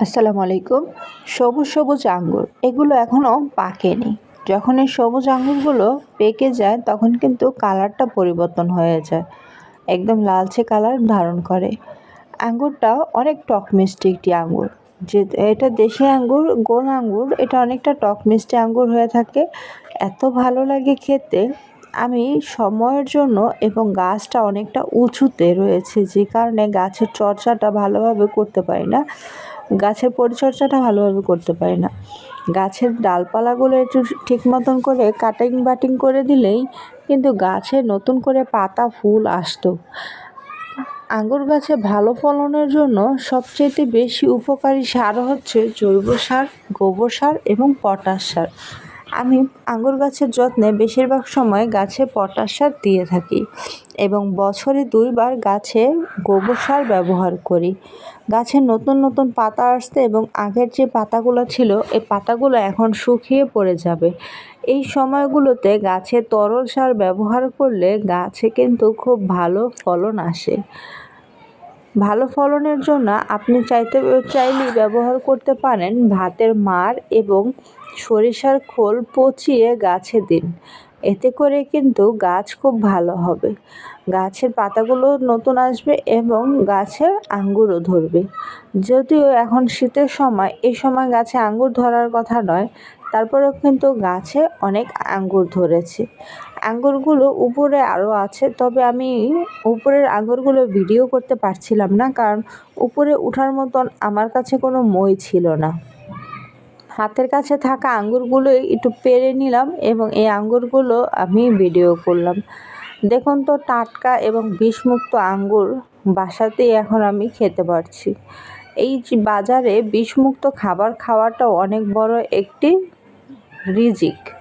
আসসালামু আলাইকুম। সবুজ সবুজ আঙ্গুর, এগুলো এখনও পাকেনি। যখন এই সবুজ আঙ্গুরগুলো পেকে যায়, তখন কিন্তু কালারটা পরিবর্তন হয়ে যায়। একদম লালচে কালার ধারণ করে। আঙ্গুরটা অনেক টক মিষ্টি একটি আঙ্গুর। যে এটা দেশি আঙ্গুর, গোল আঙ্গুর, এটা অনেকটা টক মিষ্টি আঙ্গুর হয়ে থাকে। এত ভালো লাগে খেতে। আমি সময়ের জন্য এবং গাছটা অনেকটা উঁচুতে রয়েছে, যে কারণে গাছের চর্চাটা ভালোভাবে করতে পারি না। গাছের পরিচর্যাটা ভালোভাবে করতে পারি না। গাছের ডালপালাগুলো একটু ঠিক মতন করে কাটিং বাটিং করে দিলেই কিন্তু গাছে নতুন করে পাতা, ফুল আসতো। আঙ্গুর গাছে ভালো ফলনের জন্য সবচেয়ে বেশি উপকারী সার হচ্ছে জৈব সার, গোবর সার এবং পটাশ সার। আমি আঙ্গুর গাছের যত্নে বেশিরভাগ সময় গাছে পটাশ সার দিয়ে থাকি এবং বছরে দুইবার গাছে গোবর সার ব্যবহার করি। গাছের নতুন নতুন পাতা আসতে এবং আগের যে পাতাগুলো ছিল, এই পাতাগুলো এখন শুকিয়ে পড়ে যাবে। এই সময়গুলোতে গাছে তরল সার ব্যবহার করলে গাছে কিন্তু খুব ভালো ফলন আসে। ভালো ফলনের জন্য আপনি চাইতে, চাইলেই ব্যবহার করতে পারেন ভাতের মার এবং সরিষার খোল পচিয়ে গাছে দিন। এতে করে কিন্তু গাছ খুব ভালো হবে। গাছের পাতাগুলো নতুন আসবে এবং গাছে আঙ্গুরও ধরবে। যদিও এখন শীতের সময় এই সময় গাছে আঙ্গুর ধরার কথা নয় তারপরেও কিন্তু গাছে অনেক আঙ্গুর ধরেছে। আঙ্গুরগুলো উপরে আরও আছে, তবে আমি উপরের আঙ্গুরগুলো ভিডিও করতে পারছিলাম না, কারণ উপরে ওঠার মতন আমার কাছে কোনো মই ছিল না। হাতের কাছে থাকা আঙ্গুরগুলোই একটু পেরে নিলাম এবং এই আঙ্গুরগুলো আমি ভিডিও করলাম। দেখুন তো, টাটকা এবং বিষমুক্ত আঙ্গুর বাসাতেই এখন আমি খেতে পারছি। এই বাজারে বিষমুক্ত খাবার খাওয়াটাও অনেক বড় একটি রিজিক